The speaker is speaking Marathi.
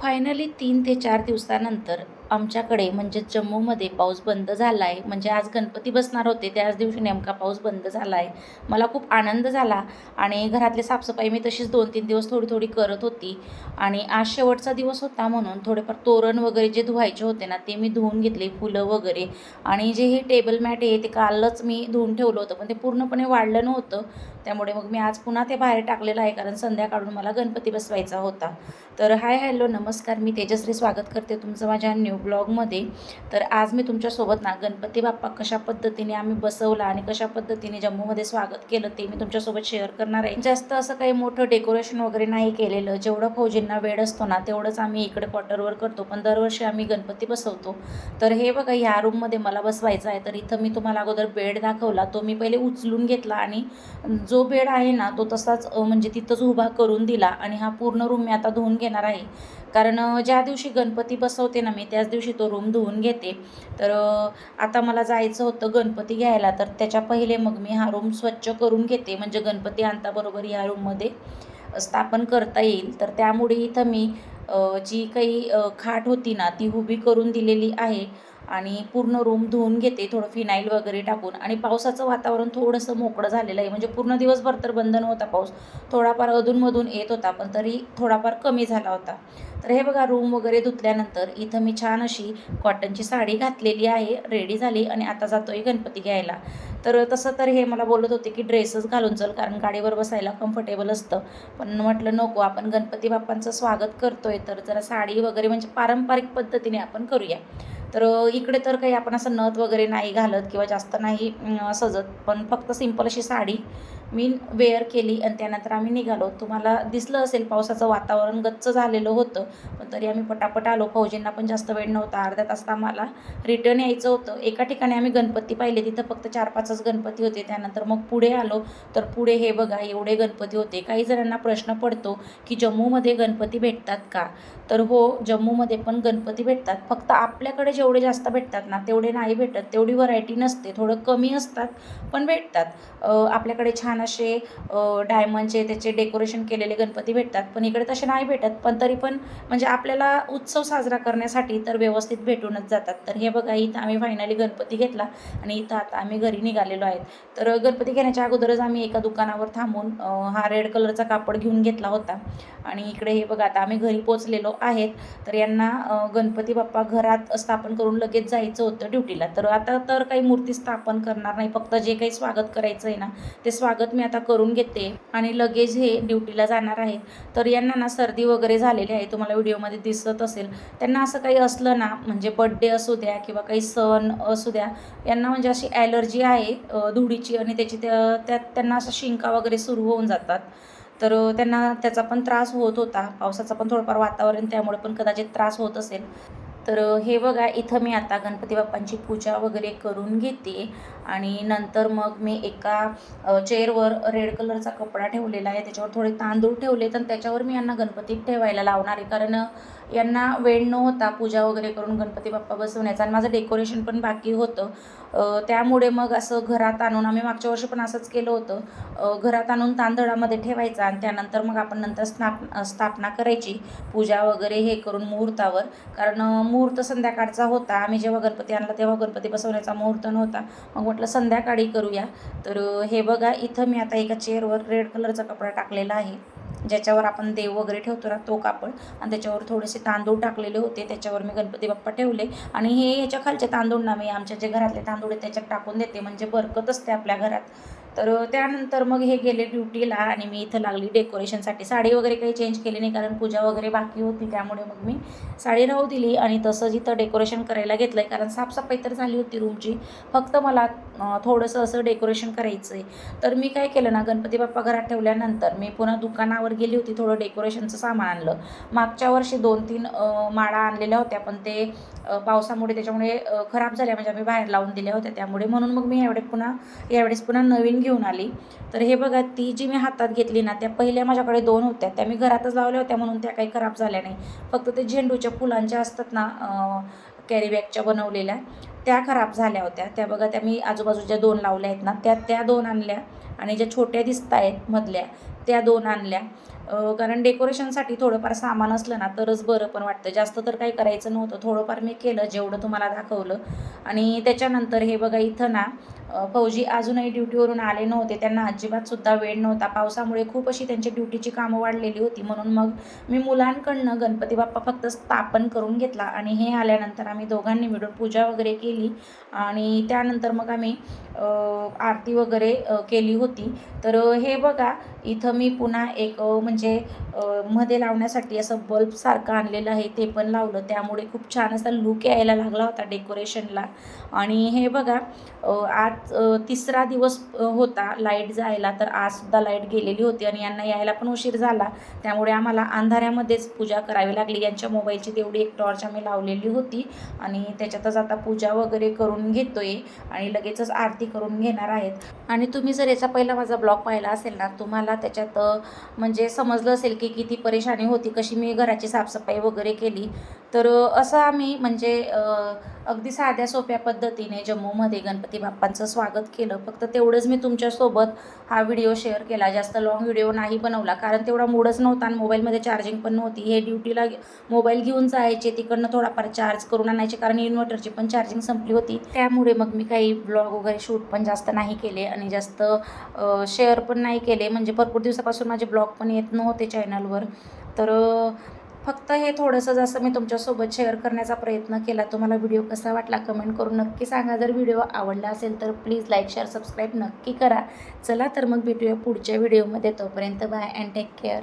फायनली तीन ते चार दिवसानंतर आमच्याकडे म्हणजे जम्मूमध्ये पाऊस बंद झाला आहे म्हणजे आज गणपती बसणार होते त्याच दिवशी नेमका पाऊस बंद झाला आहे मला खूप आनंद झाला आणि घरातली साफसफाई मी तशीच दोन तीन दिवस थोडी थोडी करत होती. आणि आज शेवटचा दिवस होता म्हणून थोडेफार तोरण वगैरे जे धुवायचे होते ना ते मी धुवून घेतले फुलं वगैरे. आणि जे हे टेबल मॅट आहे ते कालच मी धुवून ठेवलं होतं पण ते पूर्णपणे वाढलं नव्हतं. त्यामुळे मग मी आज पुन्हा ते बाहेर टाकलेलं आहे कारण संध्याकाळून मला गणपती बसवायचा होता. तर हाय हॅलो नमस्कार मी तेजश्री स्वागत करते तुमचं माझ्या न्यू ब्लॉगमध्ये तर आज मी तुमच्यासोबत ना गणपती बाप्पा कशा पद्धतीने आम्ही बसवला आणि कशा पद्धतीने जम्मूमध्ये स्वागत केलं ते मी तुमच्यासोबत शेअर करणार आहे. जास्त असं काही मोठं डेकोरेशन वगैरे नाही केलेलं. जेवढं फौजींना वेळ असतो ना तेवढंच आम्ही इकडे क्वार्टरवर करतो. पण दरवर्षी आम्ही गणपती बसवतो. तर हे बघा ह्या रूममध्ये मला बसवायचं आहे. तर इथं मी तुम्हाला अगोदर बेड दाखवला. तो मी पहिले उचलून घेतला आणि जो बेड आहे ना तो तसाच म्हणजे तिथंच उभा करून दिला. आणि हा पूर्ण रूम मी आता धुवून घेणार आहे. कारण ज्या दिवशी गणपती बसवते ना मी त्याच दिवशी तो रूम धुवून घेते. तर आता मला जायचं होतं गणपती घ्यायला तर त्याच्या पहिले मग मी हा रूम स्वच्छ करून घेते. म्हणजे गणपती आणताबरोबर या रूममध्ये स्थापन करता येईल. तर त्यामुळे इथं मी जी काही खाट होती ना ती उभी करून दिलेली आहे. आणि पूर्ण रूम धुवून घेते थोडं फिनाईल वगैरे टाकून. आणि पावसाचं वातावरण थोडंसं मोकळं झालेलं आहे. म्हणजे पूर्ण दिवसभर तर बंद नव्हता पाऊस. थोडाफार अधूनमधून येत होता पण तरी थोडाफार कमी झाला होता. तर हे बघा रूम वगैरे धुतल्यानंतर इथं मी छान अशी कॉटनची साडी घातलेली आहे रेडी झाली आणि आता जातो आहे गणपती घ्यायला. तर तसं तर हे मला बोलत होते की ड्रेसच घालून चल कारण गाडीवर बसायला कम्फर्टेबल असतं. पण म्हटलं नको आपण गणपती बाप्पांचं स्वागत करतोय तर जरा साडी वगैरे म्हणजे पारंपरिक पद्धतीने आपण करूया. तर इकडे तर काही आपण असं नथ वगैरे नाही घालत किंवा जास्त नाही सजत. पण फक्त सिंपल अशी साडी मी वेअर केली आणि त्यानंतर आम्ही निघालो. तुम्हाला दिसलं असेल पावसाचं वातावरण गच्च झालेलं होतं. पण तरी आम्ही पटापट आलो. फौजींना पण जास्त वेळ नव्हता. अर्ध्या तास आम्हाला रिटर्न यायचं होतं. एका ठिकाणी आम्ही गणपती पाहिले. तिथं फक्त चार पाचच गणपती होते. त्यानंतर मग पुढे आलो. तर पुढे हे बघा एवढे गणपती होते. काही जणांना प्रश्न पडतो की जम्मूमध्ये गणपती भेटतात का? तर हो जम्मूमध्ये पण गणपती भेटतात. फक्त आपल्याकडे जेवढे जास्त भेटतात ना तेवढे नाही भेटत. तेवढी व्हरायटी नसते. थोडं कमी असतात पण भेटतात. आपल्याकडे छान असे डायमंडचे त्याचे डेकोरेशन केलेले गणपती भेटतात. पण इकडे तसे नाही भेटत. पण तरी पण म्हणजे आपल्याला उत्सव साजरा करण्यासाठी तर व्यवस्थित भेटूनच जातात. तर हे बघा इथं आम्ही फायनली गणपती घेतला आणि इथं आता आम्ही घरी निघालेलो आहेत. तर गणपती घेण्याच्या अगोदरच आम्ही एका दुकानावर थांबून हा रेड कलरचा कापड घेऊन घेतला होता. आणि इकडे हे बघा आता आम्ही घरी पोचलेलो आहेत. तर यांना गणपती बाप्पा घरात स्थापन करून लगेच जायचं होतं ड्युटीला तर आता तर काही मूर्ती स्थापन करणार नाही. फक्त जे काही स्वागत करायचं आहे ना ते स्वागत मी आता करून घेते आणि लगेच हे ड्युटीला जाणार आहेत तर यांना ना सर्दी वगैरे झालेली आहे. तुम्हाला व्हिडिओमध्ये दिसत असेल. त्यांना असं काही असलं ना म्हणजे बड्डे असू द्या किंवा काही सण असू द्या यांना म्हणजे अशी ॲलर्जी आहे धुडीची धुळीची आणि त्याची त्या त्यात त्यांना असं शिंका वगैरे सुरू होऊन जातात. तर त्यांना त्याचा पण त्रास होत होता. पावसाचा पण थोडंफार वातावरण त्यामुळे पण कदाचित त्रास होत असेल. तर हे बघा इथं मी आता गणपती बाप्पांची पूजा वगैरे करून घेते. आणि नंतर मग मी एका चेअरवर रेड कलरचा कपडा ठेवलेला आहे. त्याच्यावर थोडे तांदूळ ठेवले तर त्याच्यावर मी यांना गणपतीत ठेवायला लावणार आहे. कारण यांना वेळ नव्हता पूजा वगैरे करून गणपती बाप्पा बसवण्याचा आणि माझं डेकोरेशन पण बाकी होतं. त्यामुळे मग असं घरात आणून आम्ही मागच्या वर्षी पण असंच केलं होतं. घरात आणून तांदळामध्ये ठेवायचा आणि त्यानंतर मग आपण नंतर स्थाप स्थापना करायची पूजा वगैरे हे करून मुहूर्तावर. कारण मुहूर्त संध्याकाळचा होता. आम्ही जेव्हा गणपती आणला तेव्हा गणपती बसवण्याचा मुहूर्त नव्हता. मग म्हटलं संध्याकाळी करूया. तर हे बघा इथं मी आता एका चेअरवर रेड कलरचा कपडा टाकलेला आहे. ज्याच्यावर आपण देव वगैरे ठेवतो ना तो कापड. आणि त्याच्यावर थोडेसे तांदूळ टाकलेले होते. त्याच्यावर मी गणपती बाप्पा ठेवले. आणि हे ह्याच्या खालचे तांदूळ ना मी आमच्या जे घरातले तांदूळ आहेत त्याच्यात टाकून देते. म्हणजे बरकत असते आपल्या घरात. तर त्यानंतर मग हे गेले ड्युटीला आणि मी इथं लागली डेकोरेशनसाठी. साडी वगैरे काही चेंज केली नाही कारण पूजा वगैरे बाकी होती त्यामुळे मग मी साडी राहू दिली आणि तसंच इथं डेकोरेशन करायला घेतलं आहे कारण साफसफाई तर झाली होती रूमची फक्त मला थोडंसं असं डेकोरेशन करायचं आहे तर मी काय केलं ना गणपती बाप्पा घरात ठेवल्यानंतर मी पुन्हा दुकानावर गेली होती थोडं डेकोरेशनचं सामान आणलं. मागच्या वर्षी दोन तीन माळा आणलेल्या होत्या पण ते पावसामुळे त्याच्यामुळे खराब झाल्या म्हणजे आम्ही बाहेर लावून दिल्या होत्या. त्यामुळे म्हणून मग मी यावेळेस पुन्हा यावेळेस पुन्हा नवीन घेऊन आली. तर हे बघा ती जी मी हातात घेतली ना त्या पहिल्या माझ्याकडे दोन होत्या. त्या मी घरातच लावल्या होत्या म्हणून त्या काही खराब झाल्या नाही. फक्त ते झेंडूच्या फुलांच्या असतात ना कॅरीबॅगच्या बनवलेल्या त्या खराब झाल्या होत्या. त्या बघा त्या मी आजूबाजूच्या दोन लावल्या आहेत ना त्या त्या दोन आणल्या आणि ज्या छोट्या दिसत आहेत मधल्या त्या दोन आणल्या. कारण डेकोरेशनसाठी थोडंफार सामान असलं ना तरच बरं पण वाटतं. जास्त तर काही करायचं नव्हतं. थोडंफार मी केलं जेवढं तुम्हाला दाखवलं. आणि त्याच्यानंतर हे बघा इथं ना फौजी अजूनही ड्युटीवरून आले नव्हते. त्यांना अजिबातसुद्धा वेळ नव्हता. पावसामुळे खूप अशी त्यांची ड्युटीची कामं वाढलेली होती. म्हणून मग मी मुलांकडनं गणपती बाप्पा फक्त स्थापन करून घेतला. आणि हे आल्यानंतर आम्ही दोघांनी मिळून पूजा वगैरे केली. आणि त्यानंतर मग आम्ही आरती वगैरे केली होती. तर हे बघा इथं मी पुन्हा एक म्हणजे म्हणजे मध्ये लावण्यासाठी असं बल्बसारखं आणलेलं आहे ते पण लावलं. त्यामुळे खूप छान असा लुक यायला लागला होता डेकोरेशनला आणि हे बघा आज तिसरा दिवस होता लाइट जायला तर आजसुद्धा लाइट गेलेली होती आणि यांना यायला पण उशीर झाला. त्यामुळे आम्हाला अंधाऱ्यामध्येच पूजा करावी लागली. यांच्या मोबाईलची तेवढी एक टॉर्च आम्ही लावलेली होती आणि त्याच्यातच आता पूजा वगैरे करून घेतोय आणि लगेचच आरती करून घेणार आहेत. आणि तुम्ही जर याचा पहिला माझा ब्लॉग पाहिला असेल ना तुम्हाला त्याच्यात अ, म्हणजे समजलं असेल की किती परेशानी होती कशी मी घराची साफसफाई वगैरे केली. तर असं आम्ही म्हणजे अगदी साध्या सोप्या पद्धतीने जम्मूमध्ये गणपती बाप्पांचं स्वागत केलं. फक्त तेवढंच मी तुमच्यासोबत हा व्हिडिओ शेअर केला. जास्त लाँग व्हिडिओ नाही बनवला. कारण तेवढा मूडच नव्हता आणि मोबाईलमध्ये चार्जिंग पण नव्हती. हे ड्युटीला मोबाईल घेऊन जायचे. तिकडनं थोडाफार चार्ज करून आणायचे. कारण इन्व्हर्टरची पण चार्जिंग संपली होती. त्यामुळे मग मी काही ब्लॉग वगैरे शूट पण जास्त नाही केले आणि जास्त शेअर पण नाही केले. म्हणजे भरपूर दिवसापासून माझे ब्लॉग पण येत नव्हते चॅनलवर तर फक्त हे थोडंसं जसं मी तुमच्यासोबत शेअर करण्याचा प्रयत्न केला तुम्हाला व्हिडिओ कसा वाटला कमेंट करून नक्की सांगा. जर व्हिडिओ आवडला असेल तर प्लीज लाईक शेअर सबस्क्राईब नक्की करा. चला तर मग भेटूया पुढच्या व्हिडिओमध्ये तोपर्यंत बाय अँड टेक केअर